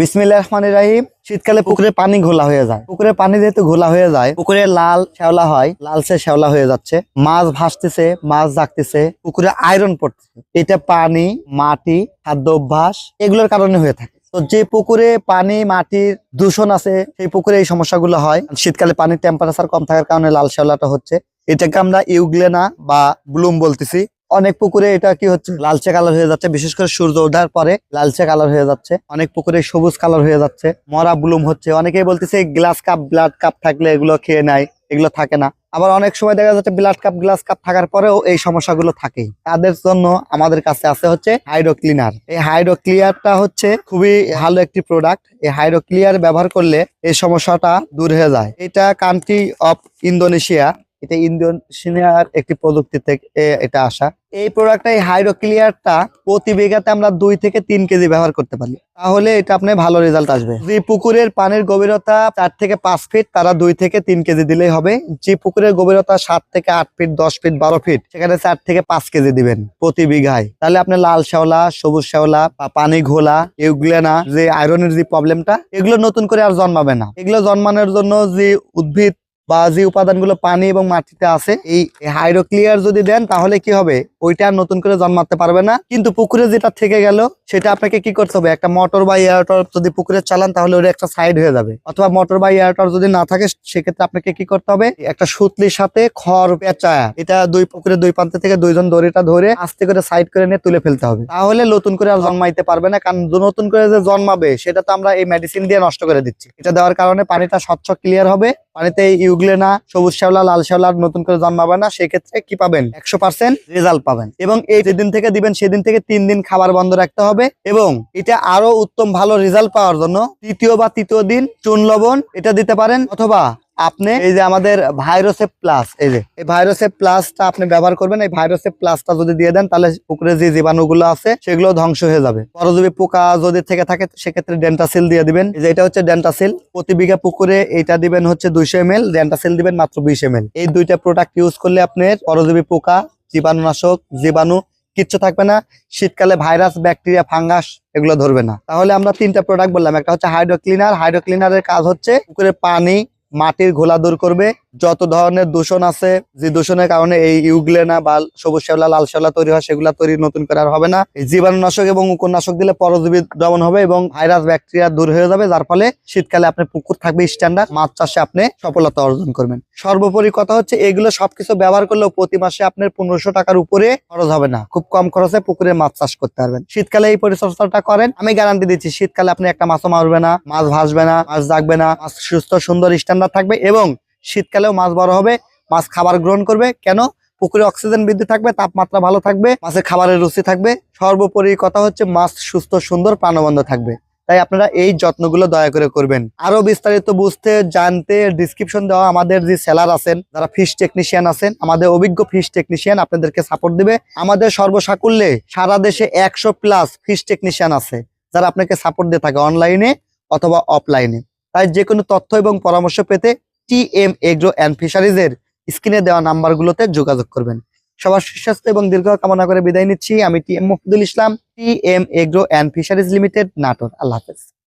বিসমিল্লাহ রহমান রাহিম। শীতকালে পুকুরে পানি ঘোলা হয়ে যায়। পুকুরে পানি যেহেতু ঘোলা হয়ে যায়, পুকুরে লাল শ্যাওলা হয় লালচে শ্যাওলা হয়ে যাচ্ছে। মাছ ভাসতেছে, মাছ জাগতেছে, পুকুরে আয়রন পড়তেছে। এটা পানি, মাটি, খাদ্য অভ্যাস, এগুলোর কারণে হয়ে থাকে। তো যে পুকুরে পানি, মাটির দূষণ আছে, সেই পুকুরে এই সমস্যাগুলো হয়। শীতকালে পানির টেম্পারেচার কম থাকার কারণে লাল শ্যাওলাটা হচ্ছে। এটাকে আমরা ইউগ্লেনা বা ব্লুম বলতেছি। অনেক পুকুরে এটা কি হচ্ছে? লালচে কালার হয়ে যাচ্ছে, বিশেষ করে সূর্য ওঠার পরে লালচে কালার হয়ে যাচ্ছে। অনেক পুকুরে সবুজ কালার হয়ে যাচ্ছে, মরা ব্লুম হচ্ছে। অনেকেই বলতেছে, গ্লাস কাপ, ব্লাড কাপ থাকলে এগুলো খেয়ে নেয়। এগুলো থাকে না। আবার অনেক সময় দেখা যাচ্ছে, ব্লাড কাপ, গ্লাস কাপ থাকার পরেও এই সমস্যাগুলো থাকেই। তাদের জন্য আমাদের কাছে আছে হচ্ছে হাইড্রো ক্লিনার এই হাইড্রো ক্লিয়ারটা হচ্ছে খুবই ভালো একটি প্রোডাক্ট এই হাইড্রো ক্লিয়ার ব্যবহার করলে এই সমস্যাটা দূর হয়ে যায়। এটা কান্ট্রি অফ ইন্দোনেশিয়া এটা ইন্দোনেশিয়ার একটি প্রযুক্তি থেকে এটা আসা। এই প্রোডাক্টটা এই হাইড্রো ক্লিয়ারটা প্রতি বিঘাতে আমরা দুই থেকে তিন কেজি ব্যবহার করতে পারি। তাহলে এটা আপনার ভালো রেজাল্ট আসবে। যে পুকুরের পানির গভীরতা চার থেকে পাঁচ ফিট তারা দুই থেকে তিন কেজি দিলেই হবে। যে পুকুরের গভীরতা সাত থেকে আট ফিট দশ ফিট বারো ফিট সেখানে চার থেকে পাঁচ কেজি দিবেন প্রতি বিঘায়। তাহলে আপনি লাল শ্যাওলা, সবুজ শ্যাওলা, বা পানি ঘোলা এগুলো যে আয়রনের যে প্রবলেমটা এগুলো নতুন করে আর জন্মাবে না। এগুলো জন্মানোর জন্য যে উদ্ভিদ বা যে উপাদানগুলো পানি এবং মাটিতে আছে এই হাইড্রোক্লিয়ার যদি দেন তাহলে কি হবে? ওইটা আর নতুন করে জন্মাতে পারবে না। কিন্তু পুকুরে যেটা থেকে গেল, সেটা আপনাকে কি করতে হবে? একটা মোটর বা এয়ারটর যদি পুকুরে চালান, তাহলে ওটা একটা সাইড হয়ে যাবে। অথবা মোটর বা এয়ারটর যদি না থাকে, সেক্ষেত্রে আপনাকে কি করতে হবে? একটা সুতলির সাথে খড় পেঁচায়া, এটা দুই পুকুরে দুই প্রান্ত থেকে দুইজন দড়িটা ধরে আস্তে করে সাইড করে নিয়ে তুলে ফেলতে হবে। তাহলে নতুন করে আর জন্মাইতে পারবে না, কারণ নতুন করে যে জন্মাবে, সেটা তো আমরা এই মেডিসিন দিয়ে নষ্ট করে দিচ্ছি। এটা দেওয়ার কারণে পানিটা স্বচ্ছ ক্লিয়ার হবে। পানিতে ইউগলে না সবুজ শ্যাওলা, লাল শ্যাওলা নতুন করে জন্মাবে না, সেক্ষেত্রে কি পাবেন? একশো রেজাল্ট পাবেন। এবং এই যেদিন থেকে দিবেন, সেদিন থেকে তিন দিন খাবার বন্ধ রাখতে হবে এবং এটা আরও উত্তম ভালো রেজাল্ট পাওয়ার জন্য তৃতীয় বা তৃতীয় দিন চুন লবণ এটা দিতে পারেন অথবা আপনি এই যে আমাদের ভাইরোসেপ প্লাস এই যে, এই ভাইরোসেপ প্লাসটা আপনি ব্যবহার করবেন, এই ভাইরোসেপ প্লাসটা যদি দিয়ে দেন, তাহলে পুকুরে যে জীবাণুগুলো আছে, সেগুলো ধ্বংস হয়ে যাবে। পরজীবী পোকা যদি থেকে থাকে, সেক্ষেত্রে ডেন্টাসিল দিয়ে দিবেন। এই যে এটা হচ্ছে ডেন্টাসিল প্রতি বিঘা পুকুরে এটা দিবেন হচ্ছে দুইশো এম এল ডেন্টাসিল দিবেন মাত্র বিশ এম এই দুইটা প্রোডাক্ট ইউজ করলে আপনার পরজীবী পোকা জীবাণুনাশক, জীবাণু, কিচ্ছু থাকবে না। শীতকালে ভাইরাস, ব্যাকটেরিয়া, ফাঙ্গাস এগুলো ধরবে না। তাহলে আমরা তিনটা প্রোডাক্ট বললাম। একটা হচ্ছে হাইড্রো ক্লিনার হাইড্রো ক্লিনারের কাজ হচ্ছে পুকুরের পানি মাটির ঘোলা দূর করবে। যত ধরনের দূষণ আছে, যে দূষণের কারণে এই ইউগ্লেনা বা সবুজ শ্যাওলা, লাল শ্যাওলা তৈরি হয়, সেগুলা তৈরি নতুন করে আর হবে না। জীবাণুনাশক এবং উপনাশক দিলে পরজীবী দমন হবে এবং ভাইরাস, ব্যাকটেরিয়া দূর হয়ে যাবে, যার ফলে শীতকালে আপনার পুকুর থাকবে স্ট্যান্ডার্ড মাছ চাষে আপনি সফলতা অর্জন করবেন। সর্বোপরি কথা হচ্ছে, এগুলো সবকিছু ব্যবহার করলেও প্রতি মাসে আপনার পনেরোশো টাকার উপরে খরচ হবে না। খুব কম খরচে পুকুরে মাছ চাষ করতে পারবেন। শীতকালে এই পরিচর্যাটা করেন। আমি গ্যারান্টি দিচ্ছি, শীতকালে আপনি একটা মাছও মারবে না, মাছ ভাসবে না, মাছ জাগবে না, মাছ সুস্থ, সুন্দর স্ট্যান্ডার্ড থাকবে এবং শীতকালেও মাছ বড় হবে। মাছ খাবার গ্রহণ করবে। কেন? পুকুরে অক্সিজেন বৃদ্ধি থাকবে, তাপমাত্রা ভালো থাকবে, মাছের খাবারের রুচি থাকবে। সর্বোপরি কথা হচ্ছে মাছ সুস্থ, সুন্দর প্রাণবন্ধ থাকবে। তাই আপনারা এই যত্নগুলো দয়া করে করবেন। আরও বিস্তারিত বুঝতে, জানতে ডিসক্রিপশন দেওয়া আমাদের যে সেলার আছেন, যারা ফিশ টেকনিশিয়ান আছেন, আমাদের অভিজ্ঞ ফিশ টেকনিশিয়ান আপনাদেরকে সাপোর্ট দিবে। আমাদের সর্বসাকুল্যে সারা দেশে একশো প্লাস ফিশ টেকনিশিয়ান আছে, যারা আপনাকে সাপোর্ট দিয়ে থাকে অনলাইনে অথবা অফলাইনে তাই যে কোনো তথ্য এবং পরামর্শ পেতে টি এম এগ্রো অ্যান্ড ফিশারিজের স্ক্রিনে দেওয়া নাম্বারগুলোতে যোগাযোগ করবেন। সবার সুস্বাস্থ্য এবং দীর্ঘ কামনা করে বিদায় নিচ্ছি। আমি T M Mofidul Islam T M agro and fisheries limited, Natore. আল্লাহ হাফেজ।